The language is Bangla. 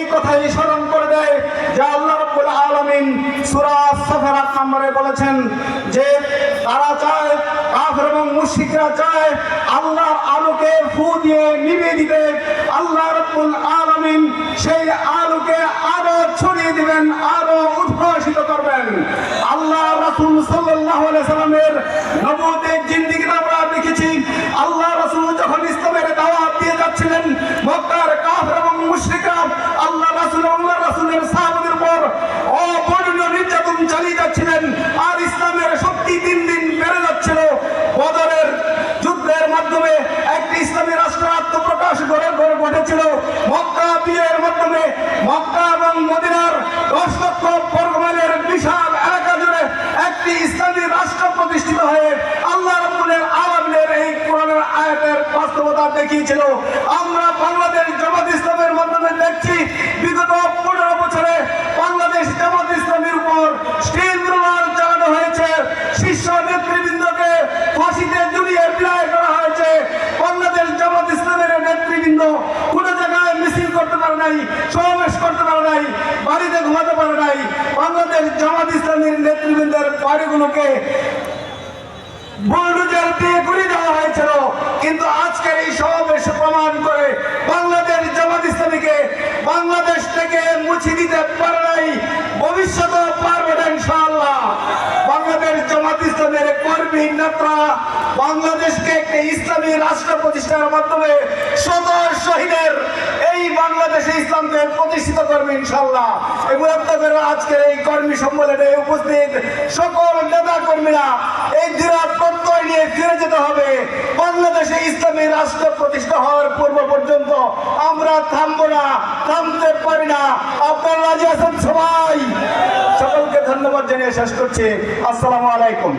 এই কথাই স্মরণ করে দেয় যে আল্লাহ রাব্বুল আলামিন সূরা সাফার আট নম্বরে বলেছেন যে তারা চায় কাফের এবং মুশরিকরা চায় আল্লাহর আলোকে ফু দিয়ে নিভিয়ে দিতে। আল্লাহ রাব্বুল আলামিন সেই আলোকে আরও ছড়িয়ে দিবেন, আরও উদ্ভাসিত করবেন। আল্লাহ রাসূল সাল্লাল্লাহু আলাইহি সাল্লামের নবুয়তের জিন্দেগিতে ঘটেছিল মক্কা বিয়ের মাধ্যমে, মক্কা এবং মদিনার দশ লক্ষ বর্গমাইলের বিশাল এলাকা জুড়ে একটি ইসলামী রাষ্ট্র প্রতিষ্ঠিত হয়ে আল্লাহ রবুলের আলমের এই কোরআনের আয়াতের বাস্তবতা দেখিয়েছিল। আমরা বাংলাদেশ জামাত ইসলামের মাধ্যমে দেখছি নাই, সমাবেশ করতে পারে নাই, বাড়িতে ঘুমাতে পারে নাই, বাংলাদেশ জামাত ইসলামের নেতৃবৃন্দের বাড়িগুলোকে ভবিষ্যতে পারবে বাংলাদেশ জামাত ইসলামের কর্মী নেতা বাংলাদেশকে একটি ইসলামী রাষ্ট্র প্রতিষ্ঠার মাধ্যমে শত শহীদের এই বাংলাদেশে ইসলামকে প্রতিষ্ঠিত করবে ইনশাআল্লাহ। এগুলো আপনাদের আজকের এই কর্মী সম্মেলনে উপস্থিত সকল নেতা কর্মীরা এই দৃঢ় প্রত্যয় নিয়ে ফিরে যেতে হবে। বাংলাদেশে ইসলামী রাষ্ট্র প্রতিষ্ঠা হওয়ার পূর্ব পর্যন্ত আমরা থামবো না, থামতে পারি না। আপনারা রাজি আছেন সবাই? সকলকে ধন্যবাদ জানিয়ে শেষ করছি। আসসালামু আলাইকুম।